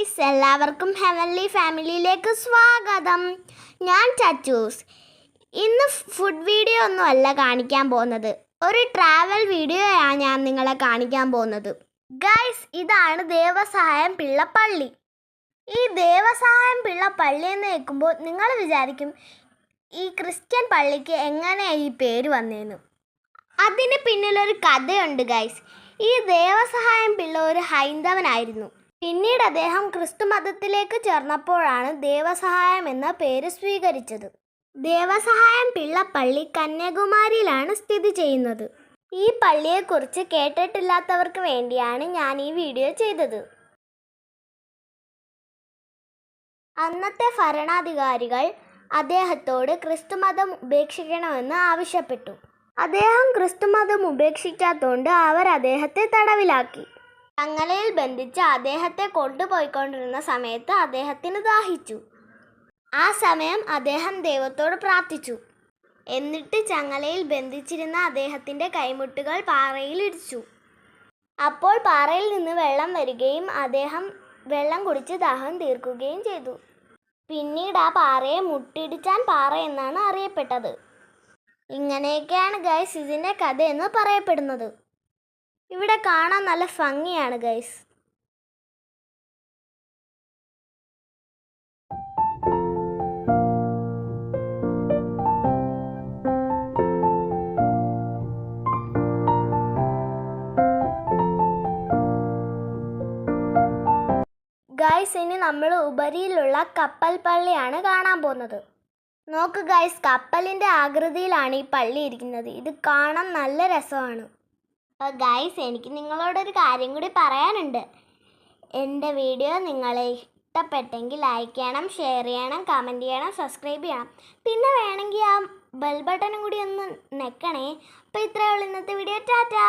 Guys എല്ലാവർക്കും heavenly ഫാമിലിയിലേക്ക് സ്വാഗതം. ഞാൻ ചച്ചൂസ്. ഇന്ന് ഫുഡ് വീഡിയോ ഒന്നും അല്ല കാണിക്കാൻ പോകുന്നത്. ഒരു ട്രാവൽ വീഡിയോയാണ് ഞാൻ നിങ്ങളെ കാണിക്കാൻ പോകുന്നത്. ഗൈസ് ഇതാണ് ദേവസഹായം പിള്ളപ്പള്ളി ഈ ദേവസഹായം പിള്ള പള്ളി എന്ന് കേൾക്കുമ്പോൾ നിങ്ങൾ വിചാരിക്കും ഈ ക്രിസ്ത്യൻ പള്ളിക്ക് എങ്ങനെയാണ് ഈ പേര് വന്നേന്ന്. അതിന് പിന്നിലൊരു കഥയുണ്ട് ഗൈസ് ഈ ദേവസഹായം പിള്ള ഒരു ഹൈന്ദവനായിരുന്നു. പിന്നീട് അദ്ദേഹം ക്രിസ്തു മതത്തിലേക്ക് ചേർന്നപ്പോഴാണ് ദേവസഹായം എന്ന പേര് സ്വീകരിച്ചത്. ദേവസഹായം പിള്ളപ്പള്ളി കന്യാകുമാരിയിലാണ് സ്ഥിതി ചെയ്യുന്നത്. ഈ പള്ളിയെക്കുറിച്ച് കേട്ടിട്ടില്ലാത്തവർക്ക് വേണ്ടിയാണ് ഞാൻ ഈ വീഡിയോ ചെയ്തത്. അന്നത്തെ ഭരണാധികാരികൾ അദ്ദേഹത്തോട് ക്രിസ്തുമതം ഉപേക്ഷിക്കണമെന്ന് ആവശ്യപ്പെട്ടു. അദ്ദേഹം ക്രിസ്തുമതം ഉപേക്ഷിക്കാത്തതുകൊണ്ട് അവർ അദ്ദേഹത്തെ തടവിലാക്കി. ചങ്ങലയിൽ ബന്ധിച്ച് അദ്ദേഹത്തെ കൊണ്ടുപോയിക്കൊണ്ടിരുന്ന സമയത്ത് അദ്ദേഹത്തിന് ദാഹിച്ചു. ആ സമയം അദ്ദേഹം ദൈവത്തോട് പ്രാർത്ഥിച്ചു. എന്നിട്ട് ചങ്ങലയിൽ ബന്ധിച്ചിരുന്ന അദ്ദേഹത്തിന്റെ കൈമുട്ടുകൾ പാറയിൽ ഇടിച്ചു. അപ്പോൾ പാറയിൽ നിന്ന് വെള്ളം വരികയും അദ്ദേഹം വെള്ളം കുടിച്ച് ദാഹം തീർക്കുകയും ചെയ്തു. പിന്നീട് ആ പാറയെ മുട്ടിടിച്ചാൻ പാറ എന്നാണ് അറിയപ്പെട്ടത്. ഇങ്ങനെയൊക്കെയാണ് ഗൈസ് ഇതിന്റെ കഥ എന്ന് പറയപ്പെടുന്നത്. ഇവിടെ കാണാൻ നല്ല ഭംഗിയാണ് ഗൈസ് ഗൈസ് ഇനി നമ്മൾ ഉപരിയിലുള്ള കപ്പൽ പള്ളിയാണ് കാണാൻ പോകുന്നത്. നോക്ക് ഗൈസ് കപ്പലിന്റെ ആകൃതിയിലാണ് ഈ പള്ളി ഇരിക്കുന്നത്. ഇത് കാണാൻ നല്ല രസമാണ്. ഗൈസ് എനിക്ക് നിങ്ങളോടൊരു കാര്യം കൂടി പറയാനുണ്ട്. എന്റെ വീഡിയോ നിങ്ങളെ ഇഷ്ടപ്പെട്ടെങ്കിൽ ലൈക്ക് ചെയ്യണം ഷെയർ ചെയ്യണം കമന്റ് ചെയ്യണം സബ്സ്ക്രൈബ് ചെയ്യണം. പിന്നെ വേണമെങ്കിൽ ആ ബെൽ ബട്ടണും കൂടി ഒന്ന് നെക്കണേ അപ്പോൾ ഇത്രയേ ഉള്ളൂ ഇന്നത്തെ വീഡിയോ ടാറ്റാ